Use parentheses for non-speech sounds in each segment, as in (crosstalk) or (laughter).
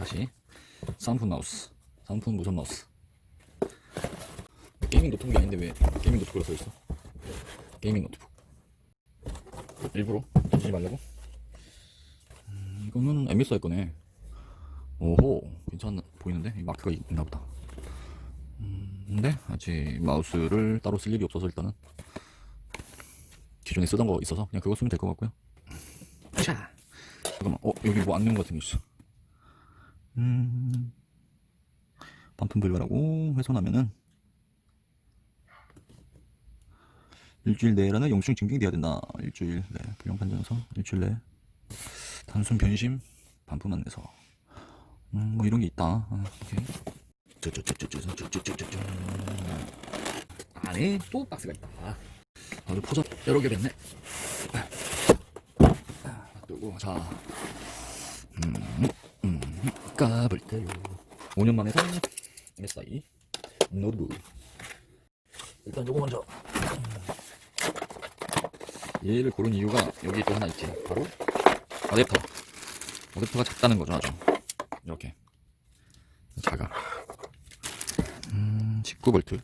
다시. 사운드 마우스. 사운드 무선 마우스. 게이밍 노트북이 아닌데 왜 게이밍 노트북으로 써있어? 게이밍 노트북. 일부러? 던지지 말라고? 음, 이거는 MSI 거네. 오호 괜찮 보이는데? 이 마크가 있나 보다. 음, 근데 아직 마우스를 따로 쓸 일이 없어서 일단은 기존에 쓰던 거 있어서 그냥 그거 쓰면 될 것 같고요. 자. 잠깐만. 어 여기 뭐 안녕 같은 게 있어 음. 반품 불가라고 훼손하면은 일주일 내라는 영수증 증빙돼야 된다. 일주일 내 불량 판정서 일주일 내 단순 변심 반품 안 내서. 음 뭐 이런 게 있다. 아, 오케이. 쩌쩌쩌쩌쩌쩌쩌쩌쩌 안에 또 박스가 있다. 아주 포장 여러 개 됐네. 놔두고 자. 음, 음, 까볼게요. 5년 만에 산 MSI 노트북 일단 요거 먼저. 얘를 고른 이유가 여기 또 하나 있지. 바로 어댑터. 어댑터가 작다는 거죠 아주. 이렇게. 작아. 음 19V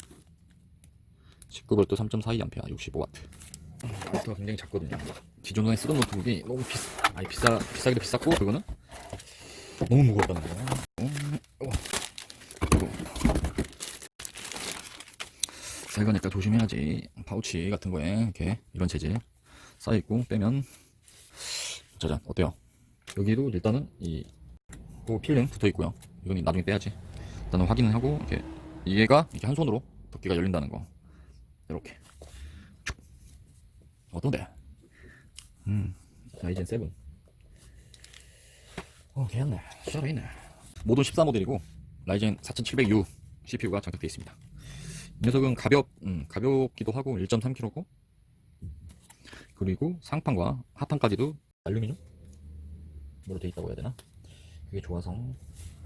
19V 3.42A 65W 어댑터가 굉장히 작거든요. 기존에 쓰던 노트북이 너무 비싸 아니 비싸 비싸기도 비쌌고 그거는 너무 새 거니까 조심해야지. 파우치 같은 거에 이렇게 이런 재질 쌓여있고 빼면 짜잔 어때요? 여기도 일단은 이그 필름 붙어 있고요. 이건 나중에 빼야지. 일단은 확인을 하고 이렇게 얘가 이렇게 한 손으로 덮개가 열린다는 거. 이렇게. 쭉. 어떤데? 음 라이젠 7 어, 괜찮네. 살아있네. 모든 14 모델이고, 라이젠 4700U CPU가 장착되어 있습니다. 이 녀석은 가볍, 음, 가볍기도 하고 1.3kg고, 그리고 상판과 하판까지도 알루미늄? 뭐로 되어 있다고 해야 되나? 그게 좋아서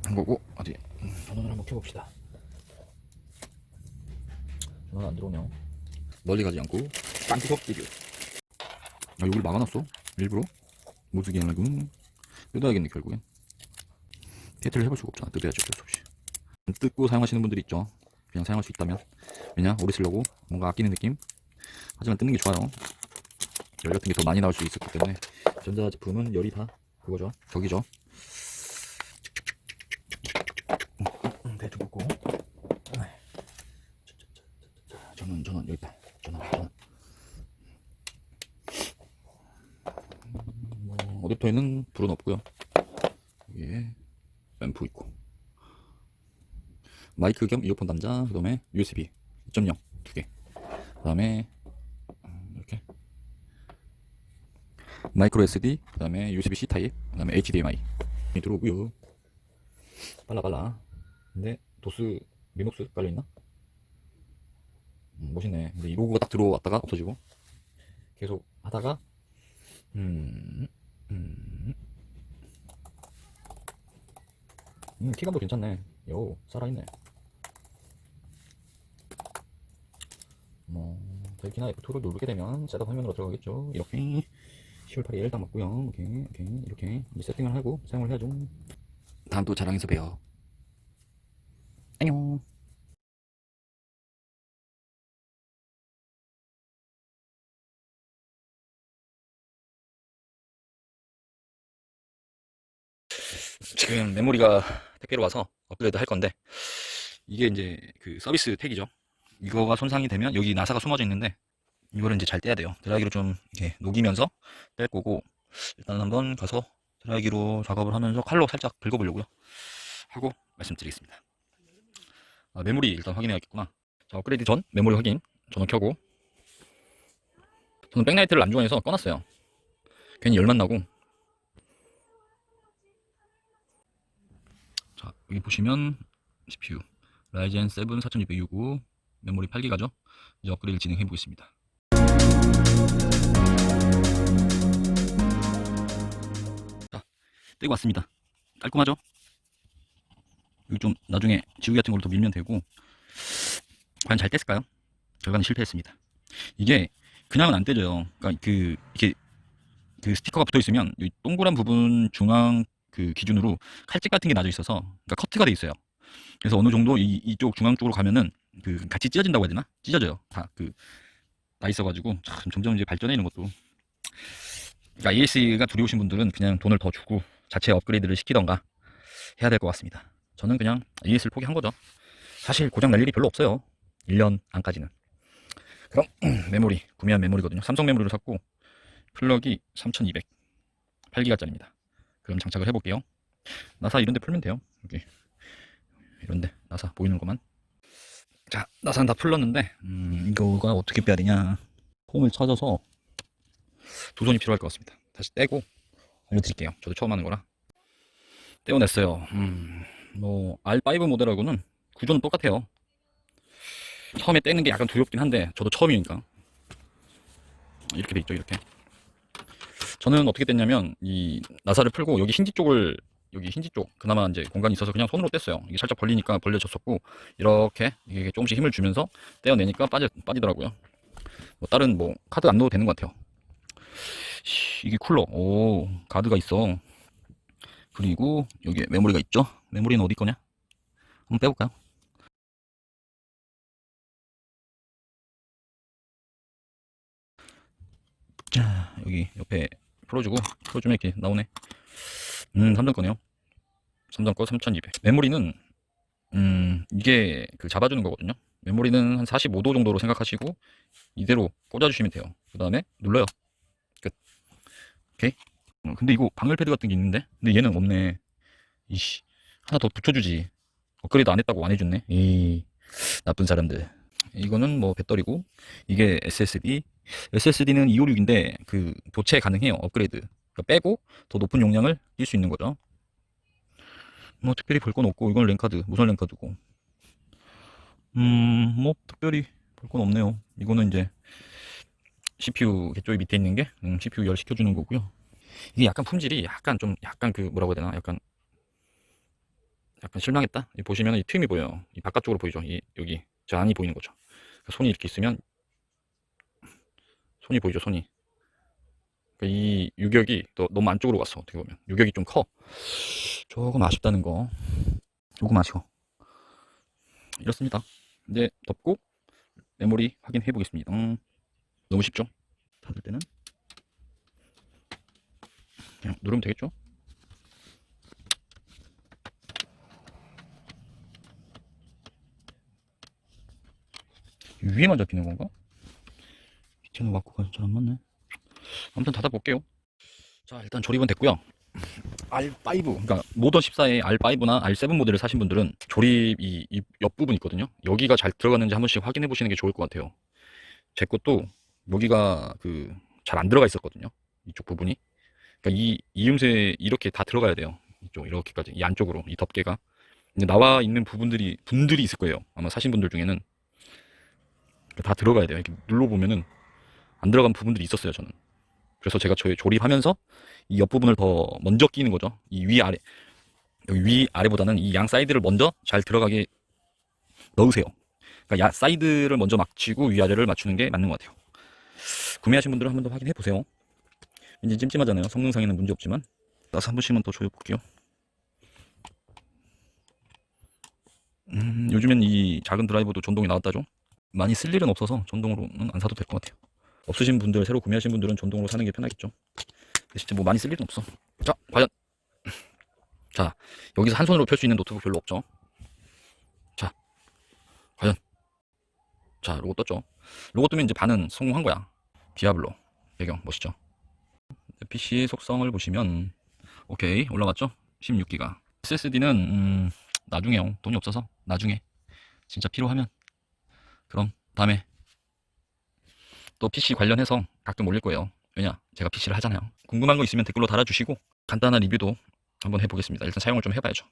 한 거고, 어디, 음, 전원을 한번 켜봅시다. 전원 안 들어오네요. 멀리 가지 않고, 빵구석 리뷰. 아, 여기를 막아놨어? 일부러? 모두기 하려고 뜯어야겠네 결국엔. 테스트를 해볼 수가 없잖아. 뜯어야죠 어쩔 수 없이. 안 뜯고 사용하시는 분들이 있죠. 그냥 사용할 수 있다면. 왜냐? 오래 쓰려고 뭔가 아끼는 느낌? 하지만 뜯는 게 좋아요. 열 같은 게 더 많이 나올 수 있었기 때문에. 전자제품은 열이 다 그거죠. 음, 대충 꽂고 전원 전원 여기 있다 전원 전원 뭐 어댑터에는 불은 없고요. 여기에 앰프 있고 마이크 겸 이어폰 단자, 그 다음에 USB 2.0 두 개. 그 다음에 음, 이렇게 마이크로 SD, 그 다음에 USB-C 타입, 그 다음에 HDMI 이 들어오고요. 빨라 빨라. 근데 도스 리눅스 깔려 있나? 음, 멋있네. 근데 이 로고가 딱 들어왔다가 없어지고 계속 하다가 음, 음, 음, 키감도 괜찮네. 요, 살아있네. 뭐, 벨키나 F2를 누르게 되면 셋업 화면으로 들어가겠죠. 이렇게 10월 8일 일단 맞고요. 오케이, 이렇게 이제 세팅을 하고 사용을 해야죠. 다음 또 자랑에서 봬요. 지금 메모리가 택배로 와서 업그레이드 할 건데 이게 이제 그 서비스 택이죠. 이거가 손상이 되면 여기 나사가 숨어져 있는데 이거를 이제 잘 떼야 돼요. 드라이기로 좀 이렇게 녹이면서 뗄 거고 일단 한번 가서 드라이기로 작업을 하면서 칼로 살짝 긁어보려고요. 하고 말씀드리겠습니다. 아, 메모리 일단 확인해야겠구나. 자, 업그레이드 전 메모리 확인 전원 켜고 저는 백라이트를 안 좋아해서 꺼놨어요. 괜히 열만 나고 자, 여기 보시면 CPU 라이젠 7 4665 메모리 8기가죠. 이제 업그레이드 진행해 보겠습니다. 자, 떼고 왔습니다. 깔끔하죠? 여기 좀 나중에 지우개 같은 걸로 더 밀면 되고 과연 잘 뗐을까요? 결과는 실패했습니다. 이게 그냥은 안 떼져요. 그러니까 그 이렇게 그 스티커가 붙어 있으면 이 동그란 부분 중앙 그 기준으로 칼집 같은 게 나져 있어서 그러니까 커트가 돼 있어요. 그래서 어느 정도 이, 이쪽 중앙 쪽으로 가면은 그 같이 찢어진다고 해야 되나? 찢어져요. 다 그 나 있어가지고 참 점점 이제 발전해 있는 것도. 그러니까 AS가 두려우신 분들은 그냥 돈을 더 주고 자체 업그레이드를 시키던가 해야 될 것 같습니다. 저는 그냥 AS를 포기한 거죠. 사실 고장 날 일이 별로 없어요. 1년 안까지는. 그럼 (clears throat) 메모리 구매한 메모리거든요. 삼성 메모리를 샀고 플러기 3200 8기가짜리입니다. 그럼 장착을 해볼게요. 나사 이런데 풀면 돼요. 여기 이런데 나사 보이는 것만. 자 나사는 다 풀렀는데 음, 이거가 어떻게 빼야 되냐. 폼을 찾아서 두 손이 필요할 것 같습니다. 다시 떼고 알려드릴게요. 저도 처음 하는 거라. 떼어냈어요. 음, 뭐 R5 모델하고는 구조는 똑같아요. 처음에 떼는 게 약간 두렵긴 한데 저도 처음이니까 이렇게 돼 있죠 이렇게 저는 어떻게 뗐냐면 이 나사를 풀고 여기 힌지 쪽을 여기 힌지 쪽 그나마 이제 공간이 있어서 그냥 손으로 뗐어요. 이게 살짝 벌리니까 벌려졌었고 이렇게 이게 조금씩 힘을 주면서 떼어내니까 빠져 빠지더라고요. 뭐 다른 뭐 카드 안 넣어도 되는 것 같아요. 씨, 이게 쿨러. 오 가드가 있어. 그리고 여기에 메모리가 있죠? 메모리는 어디 거냐? 한번 빼볼까요? 자, 여기 옆에 풀어주고, 풀어주면 이렇게 나오네. 음, 삼성 거네요. 삼성 거 3200. 메모리는, 음, 이게 그 잡아주는 거거든요. 메모리는 한 45도 정도로 생각하시고, 이대로 꽂아주시면 돼요. 그 다음에 눌러요. 끝. 오케이. 어, 근데 이거 방열 패드 같은 게 있는데? 근데 얘는 없네. 이씨. 하나 더 붙여주지. 업그레이드 안 했다고 안 해줬네. 이 나쁜 사람들. 이거는 뭐 배터리고, 이게 SSD, SSD는 256인데 그 교체 가능해요. 업그레이드. 그러니까 빼고 더 높은 용량을 낄수 있는 거죠. 뭐 특별히 볼 건 없고 이건 랜카드, 무선 랜카드고. 음, 뭐 특별히 볼 건 없네요. 이거는 이제 CPU 개조기 밑에 있는 게 음, CPU 열 시켜주는 거고요. 이게 약간 품질이 약간 좀 약간 그 뭐라고 해야 되나? 약간 약간 실망했다. 이 보시면 이 틈이 보여요. 이 바깥쪽으로 보이죠. 이 여기 저 안이 보이는 거죠. 그러니까 손이 이렇게 있으면 손이 보이죠, 손이. 그러니까 이 유격이 또 너무 안쪽으로 갔어, 어떻게 보면. 유격이 좀 커. 조금 아쉽다는 거. 조금 아쉬워. 이렇습니다. 이제 덮고 메모리 확인해 보겠습니다. 음, 너무 쉽죠? 닫을 때는 그냥 누르면 되겠죠? 위에만 잡히는 건가? 밑에는 맞고 잘안 맞네. 아무튼 닫아볼게요. 자, 일단 조립은 됐고요. R5, 그러니까 모던 14의 R5나 R7 모델을 사신 분들은 조립 이, 이 옆부분 있거든요. 여기가 잘 들어갔는지 한 번씩 확인해 보시는 게 좋을 것 같아요. 제 것도 여기가 그 잘 안 들어가 있었거든요. 이쪽 부분이. 그러니까 이 이음새 이렇게 다 들어가야 돼요. 이쪽 이렇게까지 이 안쪽으로 이 덮개가 이제 나와 있는 부분들이 분들이 있을 거예요. 아마 사신 분들 중에는 다 들어가야 돼요. 이렇게 눌러 보면은 안 들어간 부분들이 있었어요, 저는. 그래서 제가 저희 조립하면서 이 옆부분을 더 먼저 끼는 거죠. 이 위 아래. 여기 위 아래보다는 이 양 사이드를 먼저 잘 들어가게 넣으세요. 그러니까 야, 사이드를 먼저 맞추고 위 아래를 맞추는 게 맞는 것 같아요. 구매하신 분들은 한 번 더 확인해 보세요. 왠지 찜찜하잖아요. 성능상에는 문제 없지만. 나서 한 번씩만 더 조여 볼게요. 음, 요즘엔 이 작은 드라이버도 전동이 나왔다죠. 많이 쓸 일은 없어서 전동으로는 안 사도 될 것 같아요. 없으신 분들, 새로 구매하신 분들은 전동으로 사는 게 편하겠죠. 진짜 뭐 많이 쓸 일은 없어. 자, 과연. (clears throat) 자, 여기서 한 손으로 펼 수 있는 노트북 별로 없죠. 자, 과연. 자, 로고 떴죠. 로고 뜨면 이제 반은 성공한 거야. 디아블로. 배경, 멋있죠. PC 속성을 보시면, 오케이, 올라갔죠? 16기가. SSD는, 음, 나중에요. 돈이 없어서, 나중에. 진짜 필요하면. 그럼, 다음에 또 PC 관련해서 가끔 올릴 거예요. 왜냐? 제가 PC를 하잖아요. 궁금한 거 있으면 댓글로 달아주시고 간단한 리뷰도 한번 해보겠습니다. 일단 사용을 좀 해봐야죠.